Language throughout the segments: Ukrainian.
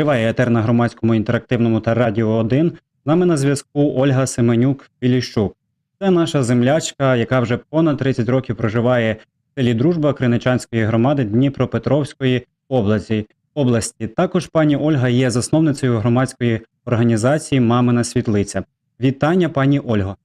Триває етер на громадському інтерактивному та радіо 1. З нами на зв'язку Ольга Семенюк Філіщук. Це наша землячка, яка вже понад 30 років проживає в селі Дружба Криничанської громади Дніпропетровської області. області. Також пані Ольга є засновницею громадської організації Мамина світлиця. Вітання, пані Ольго.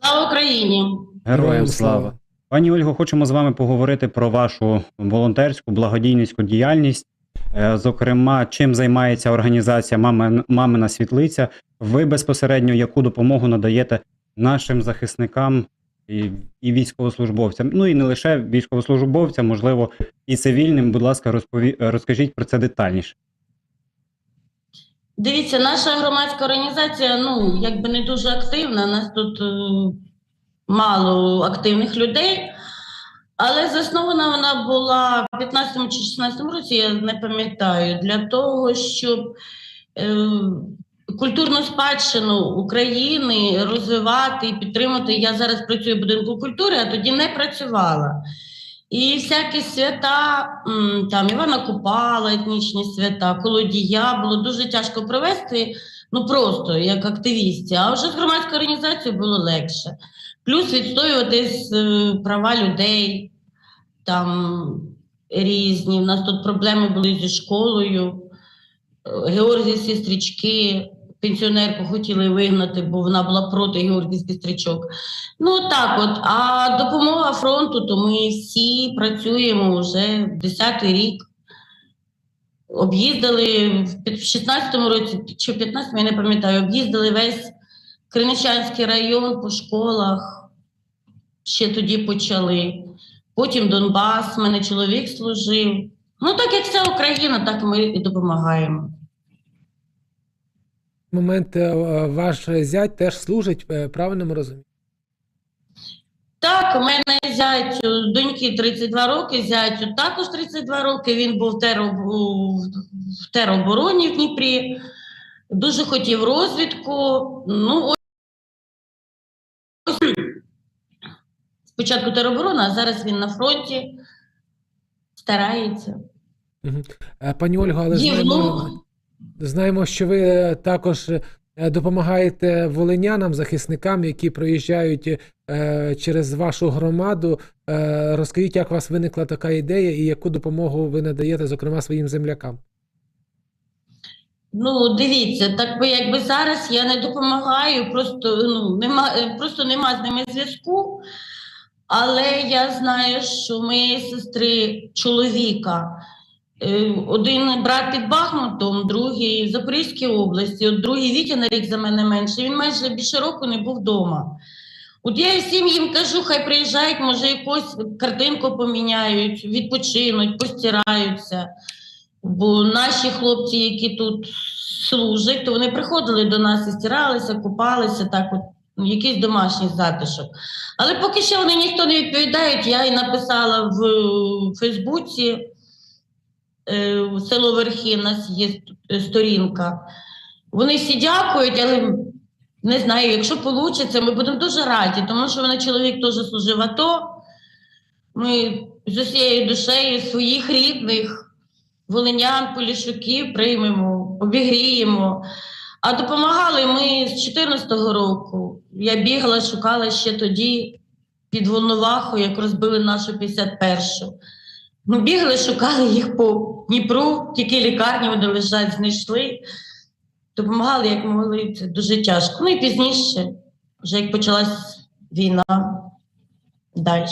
Слава Україні! Героям слава! Пані Ольго, хочемо з вами поговорити про вашу волонтерську благодійницьку діяльність. Е, Зокрема, чим займається організація Мамина світлиця. Ви безпосередньо яку допомогу надаєте нашим захисникам і, військовослужбовцям? Ну і не лише військовослужбовцям, можливо, і цивільним. Будь ласка, розпові... розкажіть про це детальніше. Дивіться, наша громадська організація, ну, якби не дуже активна. Нас тут е, мало активних людей, але заснована вона була в 15 чи 16 році, я не пам'ятаю, для того, щоб е, культурну спадщину України розвивати і підтримати. Я зараз працюю в будинку культури, а тоді не працювала. І всякі свята, там Івана Купала, етнічні свята, колодія було дуже тяжко провести, ну просто як активісті. А вже з громадською організацією було легше. Плюс відстоювати е, права людей там різні. У нас тут проблеми були зі школою. Георгіївські стрічки, пенсіонерку хотіли вигнати, бо вона була проти георгіївських стрічок. Ну так от, а допомога фронту, то ми всі працюємо вже 10-й рік. Об'їздили в 16-му році чи в 15-му, я не пам'ятаю, об'їздили весь Криничанський район по школах. Ще тоді почали. Потім Донбас, в мене чоловік служив. Ну, так як вся Україна, так ми і допомагаємо. момент е, ваш зять теж служить, е, правильно ми розуміємо? Так, у мене зятю доньки 32 роки, зятю також 32 роки. Він був в в теробороні в Дніпрі, дуже хотів розвідку. Ну, спочатку тероборона, а зараз він на фронті старається. Е, Пані Ольго, але знаємо, знаємо, що ви е, також е, допомагаєте волинянам, захисникам, які проїжджають через вашу громаду. Розкажіть, як у вас виникла така ідея і яку допомогу ви надаєте, зокрема, своїм землякам? Ну, дивіться, так би якби зараз я не допомагаю, просто ну нема, просто нема з ними зв'язку. Але я знаю, що у моєї сестри чоловіка е, один брат під Бахмутом, другий в Запорізькій області, от другий Вітя на рік за мене менше. Він майже більше року не був вдома. От я всім їм кажу, хай приїжджають, може, якусь картинку поміняють, відпочинуть, постираються. Бо наші хлопці, які тут служать, то вони приходили до нас і стиралися, купалися, так от, ну, якийсь домашній затишок. Але поки що вони ніхто не відповідають, я і написала в Фейсбуці, е, в село Верхи, у нас є сторінка. Вони всі дякують, але не знаю, якщо вийде, ми будемо дуже раді, тому що мене чоловік теж служив АТО. Ми з усією душею своїх рідних волинян, полішуків приймемо, обігріємо. А допомагали ми з 14-го року. Я бігала, шукала ще тоді під Волновахою, як розбили нашу 51-шу. Ми бігали, шукали їх по Дніпру, тільки лікарні вони лежать, знайшли. Допомагали, як могли. Це дуже тяжко. Ну і пізніше, вже як почалась війна далі.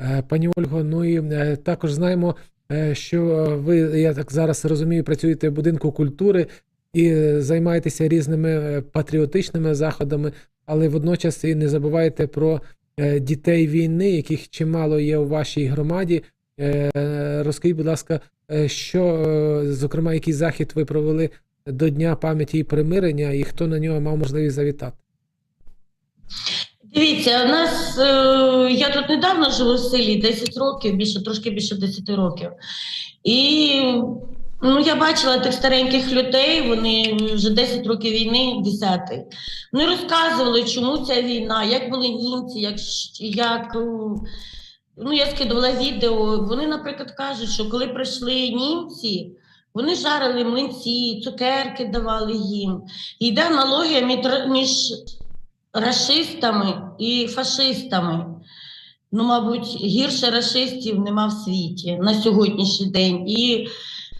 Е, Пані Ольго, ну і е, також знаємо, е, що ви, я так зараз розумію, працюєте в будинку культури і е, займаєтеся різними е, патріотичними заходами, але водночас і не забувайте про е, дітей війни, яких чимало є у вашій громаді. Розкажіть, будь ласка, що, зокрема, який захід ви провели до Дня пам'яті і примирення, і хто на нього мав можливість завітати? Дивіться, у нас я тут недавно живу в селі 10 років, більше трошки більше 10 років. І ну, я бачила тих стареньких людей, вони вже 10 років війни, 10 Вони розказували, чому ця війна, як були німці, як, як ну я скидувала відео. Вони, наприклад, кажуть, що коли прийшли німці, вони жарили млинці, цукерки давали їм. І йде аналогія між расистами і фашистами. Ну, мабуть, гірше расистів нема в світі на сьогоднішній день. І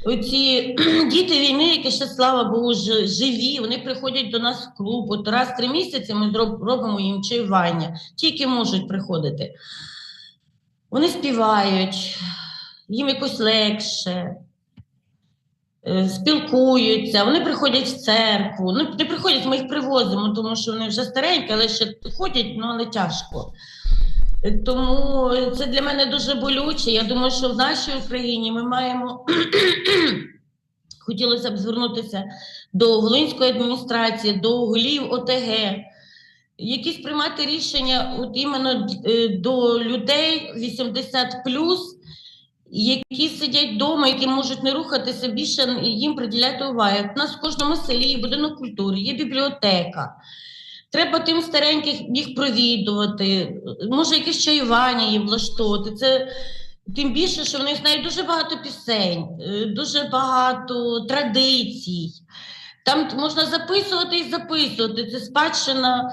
оці діти війни, які ще слава Богу, живі, вони приходять до нас в клуб. От раз в три місяці ми робимо їм чаювання, тільки можуть приходити. Вони співають, їм якось легше, е, спілкуються, вони приходять в церкву. Ну, не приходять, ми їх привозимо, тому що вони вже старенькі, але ще ходять, ну але тяжко. Е, Тому це для мене дуже болюче. Я думаю, що в нашій Україні ми маємо хотілося б звернутися до Волинської адміністрації, до голів ОТГ, якісь приймати рішення от іменно е, до людей 80 які сидять вдома, які можуть не рухатися більше їм приділяти уваги. У нас в кожному селі є будинок культури, є бібліотека. Треба тим стареньких їх провідувати, може якесь чаювання їм влаштовувати. Це тим більше, що в них знають дуже багато пісень, е, дуже багато традицій. Там можна записувати і записувати. Це спадщина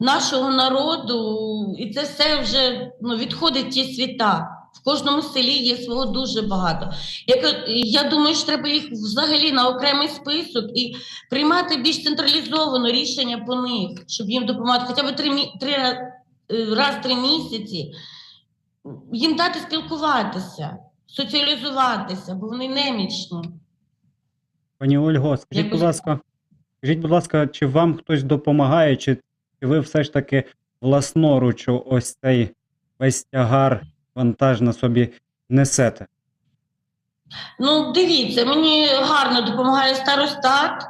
нашого народу, і це все вже ну, відходить ті світа. В кожному селі є свого дуже багато. Я, я думаю, що треба їх взагалі на окремий список і приймати більш централізовано рішення по них, щоб їм допомагати хоча б три, три е, раз в три місяці. Їм дати спілкуватися, соціалізуватися, бо вони немічні. Пані Ольго, скажіть, будь ласка, скажіть, будь ласка, чи вам хтось допомагає, чи ви все ж таки власноруч ось цей весь тягар вантаж на собі несете? Ну, дивіться, мені гарно допомагає старостат.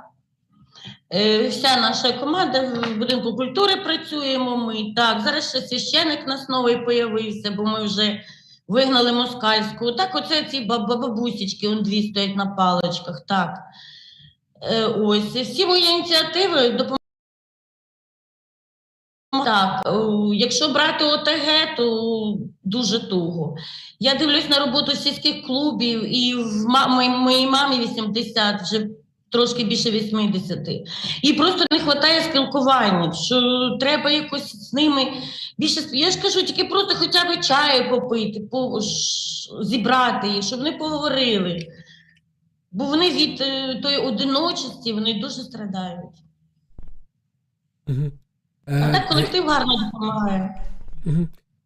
Е, Вся наша команда в будинку культури працюємо. Ми так. Зараз ще священик нас новий появився, бо ми вже вигнали москальську. Так, оце ці баб- бабусечки, он дві стоять на паличках. Так. Е, Ось всі мої ініціативи допомагають. Так, е, якщо брати ОТГ, то дуже туго. Я дивлюсь на роботу сільських клубів, і в моїй, мамі 80, вже трошки більше 80. І просто не вистачає спілкування, що треба якось з ними більше. Я ж кажу, тільки просто хоча б чаю попити, по, зібрати їх, щоб вони поговорили. Бо вони від е, тої одиночості вони дуже страдають. Мгм. А Е, так колектив гарно допомагає.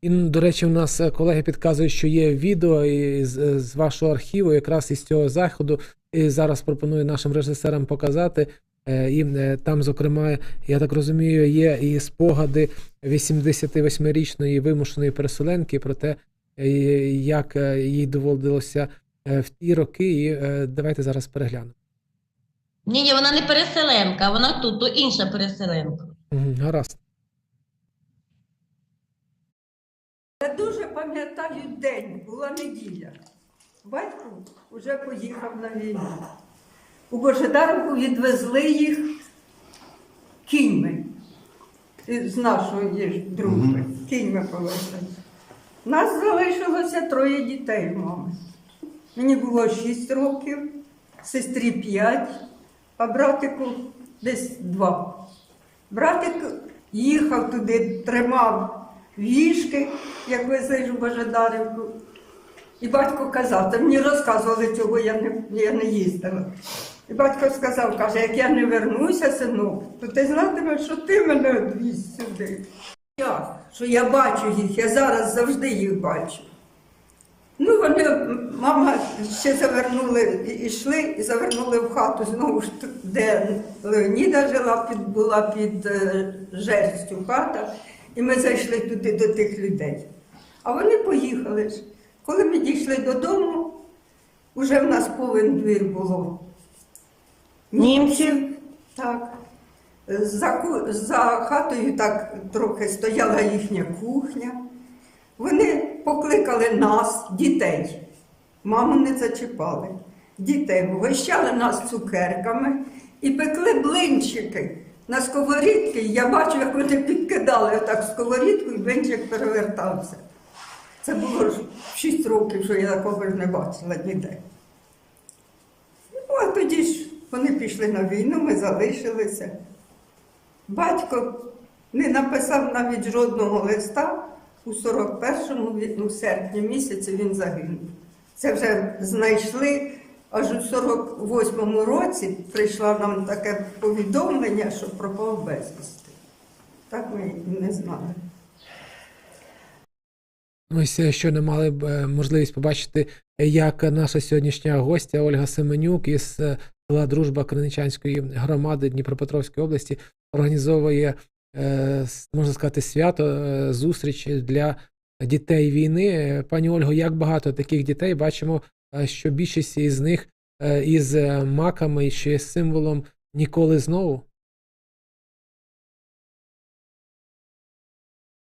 І, до речі, у нас е, колеги підказують, що є відео із, е, з вашого архіву, якраз із цього заходу. І зараз пропоную нашим режисерам показати. Е, І е, там, зокрема, я так розумію, є і спогади 88-річної вимушеної переселенки про те, е, як е, їй доводилося е, в ті роки. І е, давайте зараз переглянемо. Ні, ні, вона не переселенка, вона тут, то інша переселенка. Гаразд. Я дуже пам'ятаю день, була неділя. Батько вже поїхав на війну. У Божедаровку відвезли їх кіньми з нашої ж дружби. Кіньми повезли. Нас залишилося троє дітей, мами. Мені було 6 років, сестрі 5, а братику десь 2. Братик їхав туди, тримав вішки, як везли в Божедарівку. І батько казав, та мені розказували цього, я не, я не їздила. І батько сказав, каже, як я не вернуся, синок, то ти знатимеш, що ти мене відвіз сюди. Я, що я бачу їх, я зараз завжди їх бачу. Ну, вони, мама ще завернули, і- йшли і завернули в хату знову ж де Леоніда жила, під, була під е, жерстю хата, і ми зайшли туди до тих людей. А вони поїхали ж. Коли ми дійшли додому, вже в нас повен двір було. Німців? Так. За, за хатою так трохи стояла їхня кухня. Вони покликали нас, дітей. Маму не зачіпали. Дітей вгощали нас цукерками і пекли блинчики на сковорідки. Я бачу, як вони підкидали отак сковорідку, і блинчик перевертався. Це було ж 6 років, що я такого не бачила ніде. Ну, а тоді ж вони пішли на війну, ми залишилися. Батько не написав навіть жодного листа. У 41-му, ві- у серпні місяці він загинув. Це вже знайшли, аж у 48-му році прийшло нам таке повідомлення, що пропав безвісти. Так ми і не знали. Е, що не мали б е, можливість побачити, як наша сьогоднішня гостя Ольга Семенюк із е, села Дружба Криничанської громади Дніпропетровської області організовує, можна сказати, свято, е, зустріч для дітей війни. Е, Пані Ольго, як багато таких дітей бачимо, е, що більшість із них е, із е, маками ще з символом ніколи знову.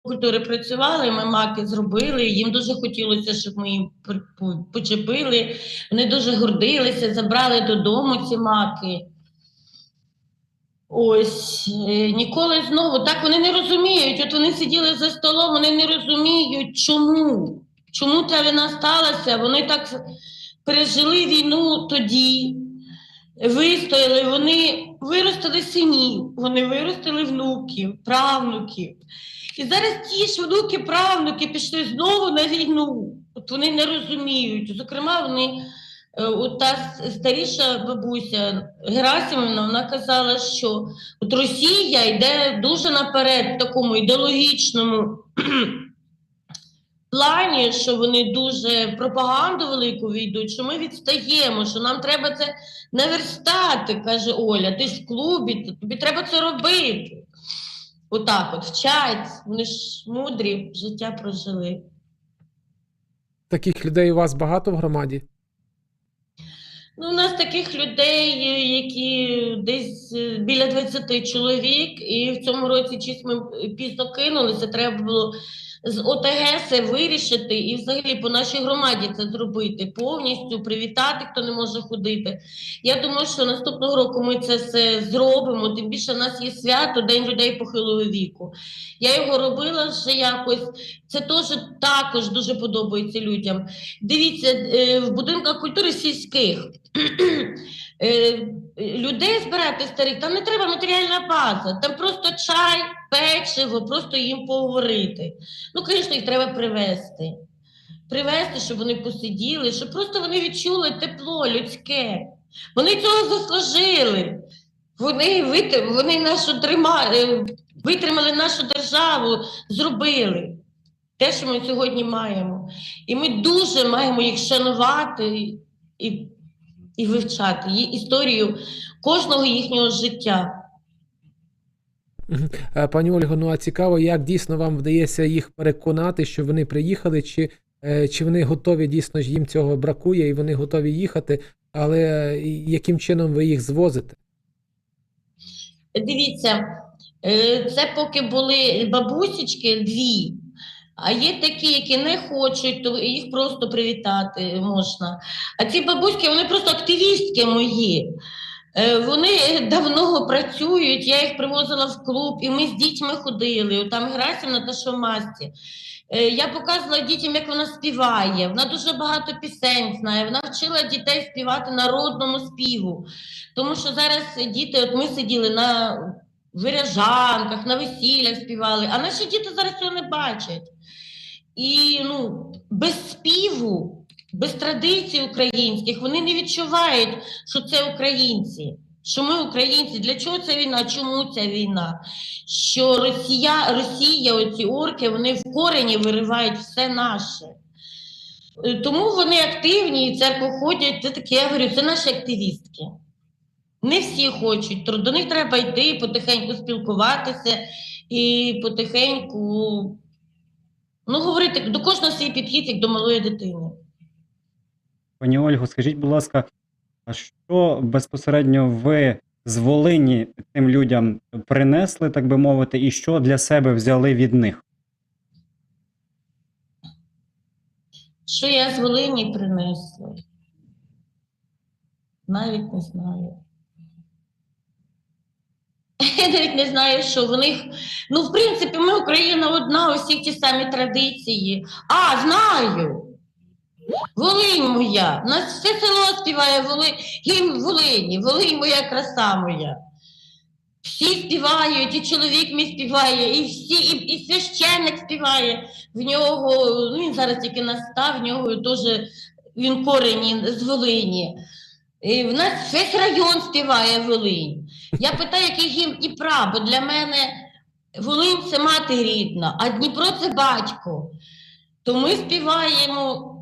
культури працювали, ми маки зробили. Їм дуже хотілося, щоб ми їм почепили. Вони дуже гордилися, забрали додому ці маки. Ось е, ніколи знову так вони не розуміють. От вони сиділи за столом, вони не розуміють, чому. Чому та війна сталася? Вони так пережили війну тоді, вистояли, вони виростили синів, вони виростили внуків, правнуків. І зараз ті ж внуки, правнуки пішли знову на війну. От вони не розуміють. Зокрема, вони, та старіша бабуся Герасимівна, вона казала, що от Росія йде дуже наперед в такому ідеологічному плані, що вони дуже пропаганду велику війдуть, що ми відстаємо, що нам треба це наверстати, каже Оля. Ти ж в клубі, тобі треба це робити. Отак от вчать, вони ж мудрі, життя прожили. Таких людей у вас багато в громаді? Ну, у нас таких людей, які десь е, біля 20 чоловік, і в цьому році чись ми пізно кинулися, треба було з ОТГ це вирішити і взагалі по нашій громаді це зробити повністю, привітати, хто не може ходити. Я думаю, що наступного року ми це все зробимо. Тим більше в нас є свято День людей похилого віку. Я його робила вже якось. Це теж також дуже подобається людям. Дивіться, е, в будинках культури сільських людей збирати старих, там не треба матеріальна база, там просто чай, печиво, просто їм поговорити. Ну, звісно, їх треба привезти. Привезти, щоб вони посиділи, щоб просто вони відчули тепло людське. Вони цього заслужили. Вони, вони нашу трима, е, витримали нашу державу, зробили те, що ми сьогодні маємо. І ми дуже маємо їх шанувати і, і вивчати її історію кожного їхнього життя. Е, Пані Ольго, ну а цікаво, як дійсно вам вдається їх переконати, що вони приїхали, чи, е, чи вони готові дійсно ж їм цього бракує, і вони готові їхати, але е, яким чином ви їх звозите? Дивіться, це поки були бабусечки дві, а є такі, які не хочуть, то їх просто привітати можна. А ці бабуськи, вони просто активістки мої. Е, Вони давно працюють, я їх привозила в клуб, і ми з дітьми ходили. Там Герасимна та Шомасті. Е, Я показувала дітям, як вона співає. Вона дуже багато пісень знає. Вона вчила дітей співати народному співу. Тому що зараз діти, от ми сиділи на виряжанках, на весіллях співали, а наші діти зараз цього не бачать. І ну, без співу, без традицій українських вони не відчувають, що це українці. Що ми українці, для чого ця війна? Чому ця війна? Що Росія, Росія, оці орки, вони в корені виривають все наше. Е, Тому вони активні і церкву ходять. Це таке, я говорю, це наші активістки. Не всі хочуть, до них треба йти, потихеньку спілкуватися і потихеньку ну, говорити до кожного свій підхід, як до малої дитини. Пані Ольго, скажіть, будь ласка, а що безпосередньо ви з Волині тим людям принесли, так би мовити, і що для себе взяли від них? Що я з Волині принесла? Навіть не знаю. Я навіть не знаю, що в них. Ну, в принципі, ми Україна одна, усі ті самі традиції. А, знаю. Волинь моя. У нас все село співає Волинь, гімн Волині, Волинь моя краса моя. Всі співають, і чоловік мій співає, і всі, і, і священник співає. В нього, ну він зараз тільки настав, в нього теж він корені з Волині. І в нас весь район співає Волинь. Я питаю, який гімн Дніпра, бо для мене Волинь це мати рідна, а Дніпро це батько. То ми співаємо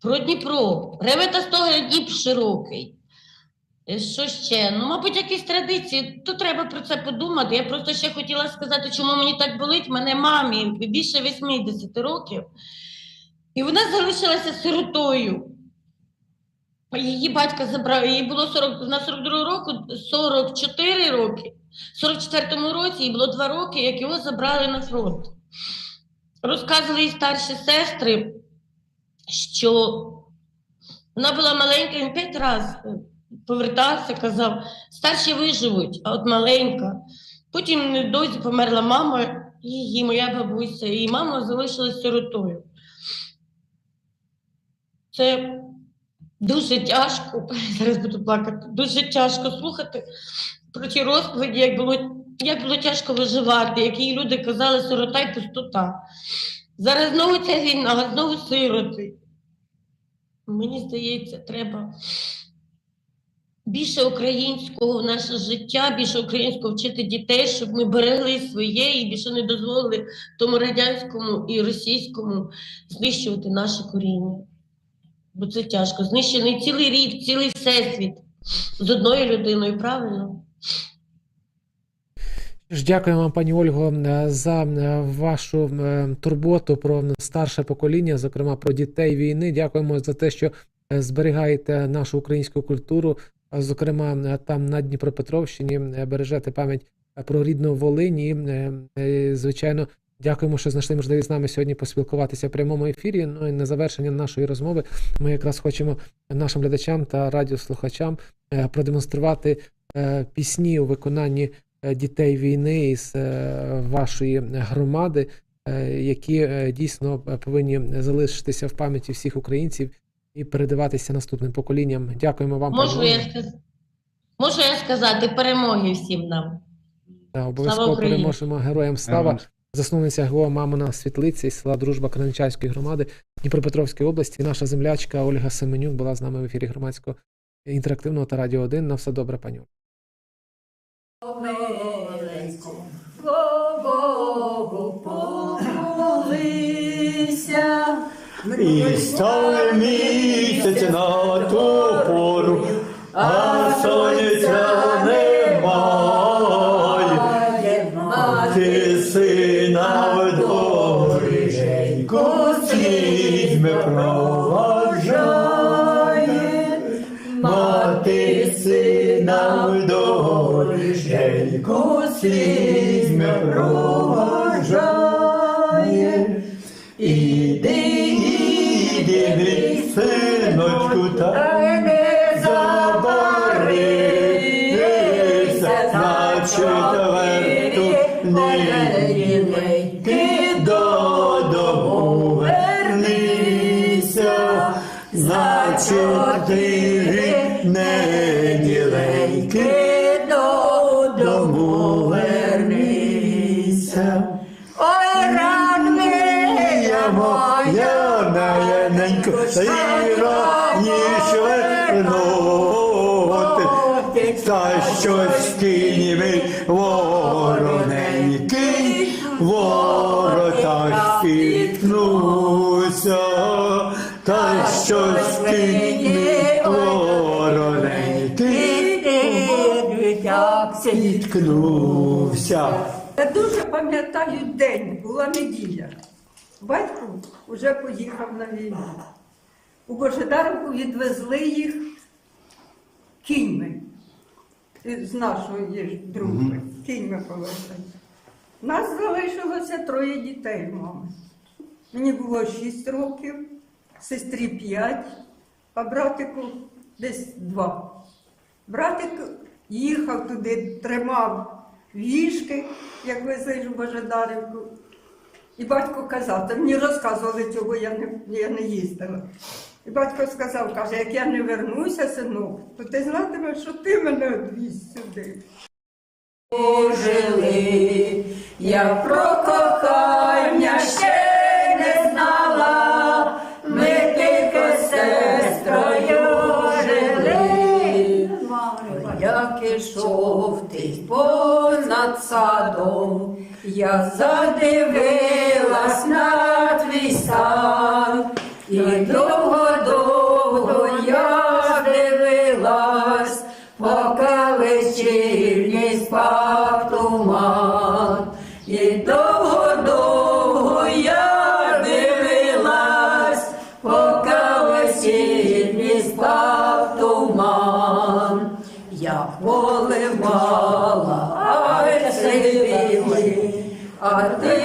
про Дніпро. Ревета стога Дніп широкий. Е, Що ще? Ну, мабуть, якісь традиції, то треба про це подумати. Я просто ще хотіла сказати, чому мені так болить. Мене мамі більше 80 років, і вона залишилася сиротою. Її батько забрав, їй було 40, на 42 року 44 роки. В 44-му році їй було 2 роки, як його забрали на фронт. Розказували їй старші сестри, що вона була маленька, він п'ять разів повертався, казав, старші виживуть, а от маленька. Потім досі померла мама, її, моя бабуся, і мама залишилась сиротою. Це дуже тяжко, зараз буду плакати, дуже тяжко слухати про ті розповіді, як було, як було тяжко виживати, які люди казали сирота й пустота. Зараз знову ця війна, знову сироти. Мені здається, треба більше українського в наше життя, більше українського вчити дітей, щоб ми берегли своє і більше не дозволили тому радянському і російському знищувати наше коріння. Бо це тяжко. Знищений цілий рік, цілий всесвіт з одною людиною, правильно? Дякую вам, пані Ольго, е, за е, вашу е, турботу про старше покоління, зокрема про дітей війни. Дякуємо за те, що зберігаєте нашу українську культуру, зокрема там на Дніпропетровщині, бережете пам'ять про рідну Волинь. І, е, звичайно, дякуємо, що знайшли можливість з нами сьогодні поспілкуватися в прямому ефірі. Ну і на завершення нашої розмови ми якраз хочемо нашим глядачам та радіослухачам е, продемонструвати е, пісні у виконанні е, дітей війни із вашої громади, які дійсно повинні залишитися в пам'яті всіх українців і передаватися наступним поколінням. Дякуємо вам, Можу я, Ольго. сказ... Можу я сказати перемоги всім нам. Та, Обов'язково переможемо героям слава. Засновниця ГО Мамина Світлиця із села Дружба Краничанської громади Дніпропетровської області. Наша землячка Ольга Семенюк була з нами в ефірі громадського інтерактивного та радіо 1. На все добре, пані. І стали місяць на ту пору, а сонця слізьми проважає. Іди, іди, мій синочку, та не забарися на четверту неділю. Ти додому вернися на чотири неділеньки додому моя наяненько, і раніше вернути, та щось кинь вороненький, ворота спіткнуся, та щось кинь вороненький, спіткнувся. Я дуже пам'ятаю день, була неділя. Батько вже поїхав на війну. У Божедарку відвезли їх кіньми з нашої дружби. Кіньми повезли. Нас залишилося троє дітей, мами. Мені було 6 років, сестрі 5, а братику десь 2. Братик їхав туди, тримав вішки, як везли в Божедарівку. І батько казав, та мені розказували цього, я не, я не їздила. І батько сказав, каже, як я не вернуся, синок, то ти знатимеш, що ти мене одвіз сюди. жили, я про кохання ще не знала, ми тільки сестрою жили, як ішов ти понад садом, я задивилась на твій сад, і довго-довго ти